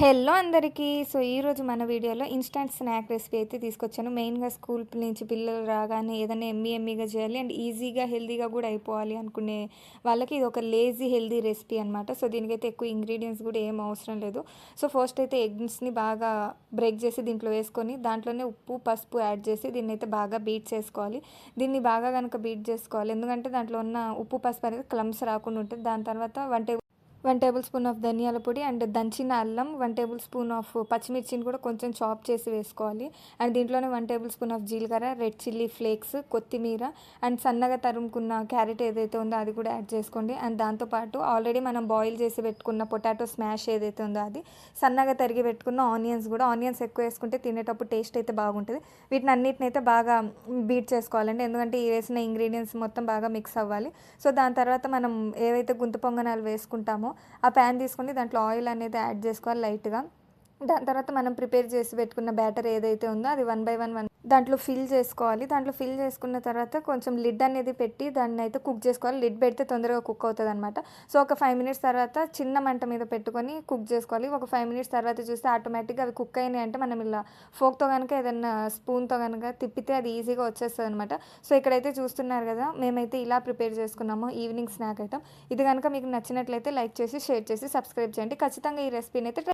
Hello అందరికీ. So ఈరోజు మన వీడియోలో ఇన్స్టంట్ స్నాక్ రెసిపీ అయితే తీసుకొచ్చాను. మెయిన్గా స్కూల్ నుంచి పిల్లలు రాగానే ఏదైనా ఎమ్మీ ఎమ్మీగా చేయాలి అండ్ ఈజీగా హెల్తీగా కూడా అయిపోవాలి అనుకునే వాళ్ళకి ఇది ఒక లేజీ హెల్తీ రెసిపీ అనమాట సో దీనికైతే ఎక్కువ ఇంగ్రీడియంట్స్ కూడా ఏం అవసరం లేదు. సో ఫస్ట్ అయితే ఎగ్స్ని బాగా బ్రేక్ చేసి దీంట్లో వేసుకొని దాంట్లోనే ఉప్పు పసుపు యాడ్ చేసి దీన్ని అయితే బాగా బీట్ చేసుకోవాలి. దీన్ని బాగా కనుక బీట్ చేసుకోవాలి. ఎందుకంటే దాంట్లో ఉన్న ఉప్పు పసుపు అనేది క్లమ్స్ రాకుండా ఉంటుంది. దాని తర్వాత వంట వన్ టేబుల్ స్పూన్ ఆఫ్ ధనియాల పొడి అండ్ దంచిన అల్లం వన్ టేబుల్ స్పూన్ ఆఫ్ పచ్చిమిర్చిని కూడా కొంచెం చాప్ చేసి వేసుకోవాలి. అండ్ దీంట్లోనే వన్ టేబుల్ స్పూన్ ఆఫ్ జీలకర్ర రెడ్ చిల్లీ ఫ్లేక్స్ కొత్తిమీర అండ్ సన్నగా తరుముకున్న క్యారెట్ ఏదైతే ఉందో అది కూడా యాడ్ చేసుకోండి. అండ్ దాంతోపాటు ఆల్రెడీ మనం బాయిల్ చేసి పెట్టుకున్న పొటాటో స్మాష్ ఏదైతే ఉందో అది సన్నగా తరిగి పెట్టుకున్న ఆనియన్స్ కూడా ఆనియన్స్ ఎక్కువ వేసుకుంటే తినేటప్పుడు టేస్ట్ అయితే బాగుంటుంది. వీటిని అన్నిటిని అయితే బాగా బీట్ చేసుకోవాలండి ఎందుకంటే ఈ వేసిన ఇంగ్రీడియంట్స్ మొత్తం బాగా మిక్స్ అవ్వాలి. సో దాని తర్వాత మనం ఏవైతే గుంత పొంగనాలు వేసుకుంటామో ఆ ప్యాన్ తీసుకొని దాంట్లో ఆయిల్ అనేది యాడ్ చేసుకోవాలి లైట్గా. దాని తర్వాత మనం ప్రిపేర్ చేసి పెట్టుకున్న బ్యాటర్ ఏదైతే ఉందో అది వన్ బై వన్ వన్ దాంట్లో ఫిల్ చేసుకోవాలి. దాంట్లో ఫిల్ చేసుకున్న తర్వాత కొంచెం లిడ్ అనేది పెట్టి దాన్ని అయితే కుక్ చేసుకోవాలి. లిడ్ పెడితే తొందరగా కుక్ అవుతుంది అనమాట సో ఒక ఫైవ్ మినిట్స్ తర్వాత చిన్న మంట మీద పెట్టుకొని కుక్ చేసుకోవాలి. ఒక ఫైవ్ మినిట్స్ తర్వాత చూస్తే ఆటోమేటిక్గా అవి కుక్ అయినాయి అంటే మనం ఇలా ఫోక్తో కనుక ఏదైనా స్పూన్తో కనుక తిప్పితే అది ఈజీగా వచ్చేస్తుంది అనమాట సో ఇక్కడైతే చూస్తున్నారు కదా మేమైతే ఇలా ప్రిపేర్ చేసుకున్నాము ఈవినింగ్ స్నాక్ ఐటమ్. ఇది కనుక మీకు నచ్చినట్లయితే లైక్ చేసి షేర్ చేసి సబ్స్క్రైబ్ చేయండి. ఖచ్చితంగా ఈ రెసిపీని అయితే